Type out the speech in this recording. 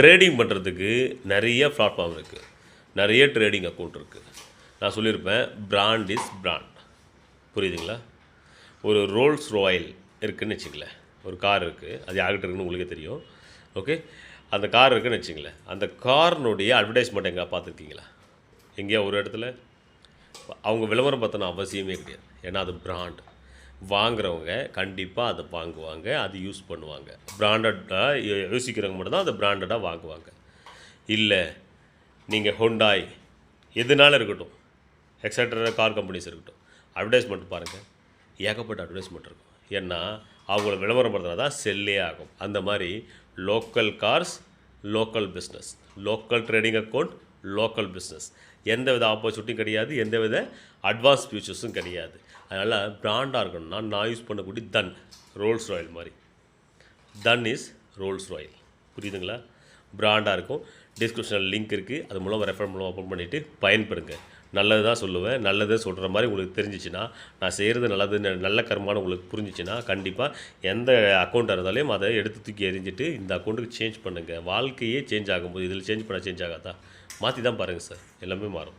Trading பண்ணுறதுக்கு நிறைய platform இருக்குது நிறைய ட்ரேடிங் அக்கௌண்ட் இருக்குது நான் சொல்லியிருப்பேன் பிராண்ட் இஸ் பிராண்ட் புரியுதுங்களா? ஒரு ரோல்ஸ் ராயல் இருக்குதுன்னு வச்சுங்களேன் ஒரு கார் இருக்குது அது யார்கிட்ட இருக்குன்னு உங்களுக்கே தெரியும். ஓகே அந்த கார் இருக்குன்னு வச்சுங்களேன் அந்த கார்னுடைய அட்வர்டைஸ்மெண்ட் எங்கே பார்த்துருக்கீங்களா? எங்கேயா ஒரு இடத்துல? அவங்க விளம்பரம் பார்த்தோன்னா அவசியமே கிடையாது. ஏன்னா அது பிராண்ட் வாங்குறவங்க கண்டிப்பாக அதை வாங்குவாங்க அது யூஸ் பண்ணுவாங்க. பிராண்டடாக யோசிக்கிறவங்க மட்டும்தான் அதை பிராண்டடாக வாங்குவாங்க. இல்லை நீங்கள் ஹொண்டாய் எதுனாலும் இருக்கட்டும் எக்ஸட்ரா கார் கம்பெனிஸ் இருக்கட்டும் அட்வர்டைஸ்மெண்ட் பாருங்கள் ஏகப்பட்ட அட்வர்டைஸ்மெண்ட் இருக்கும். ஏன்னா அவங்கள விளம்பரம் பண்ணுறது தான் செல்லே ஆகும். அந்த மாதிரி local cars local business local trading account local business எந்த வித ஆப்பர்ச்சுனிட்டியும் கிடையாது எந்த வித அட்வான்ஸ் ஃபியூச்சர்ஸும் கிடையாது. அதனால் பிராண்டாக இருக்கணும்னா நான் யூஸ் பண்ணக்கூடிய தன் ரோல்ஸ் ராயல் மாதிரி. தன் இஸ் ரோல்ஸ் ராயல் புரியுதுங்களா? பிராண்டாக இருக்கும். டிஸ்கிரிப்ஷனில் லிங்க் இருக்குது அது மூலம் ரெஃபர் மூலம் ஓப்பன் பண்ணிவிட்டு பயன்படுங்க. நல்லது தான் சொல்லுவேன். நல்லது சொல்கிற மாதிரி உங்களுக்கு தெரிஞ்சிச்சுன்னா நான் செய்கிறது நல்லது நல்ல கர்மான்னு உங்களுக்கு புரிஞ்சிச்சுன்னா கண்டிப்பாக எந்த அக்கௌண்ட்டாக இருந்தாலும் அதை எடுத்து தூக்கி எரிஞ்சிட்டு இந்த அக்கௌண்ட்டுக்கு சேஞ்ச் பண்ணுங்கள் வாழ்க்கையே சேஞ்ச் ஆகும்போது இதில் சேஞ்ச் பண்ண சேஞ்ச் ஆகாதா? மாற்றி தான் பாருங்கள் சார் எல்லாமே மாறும்.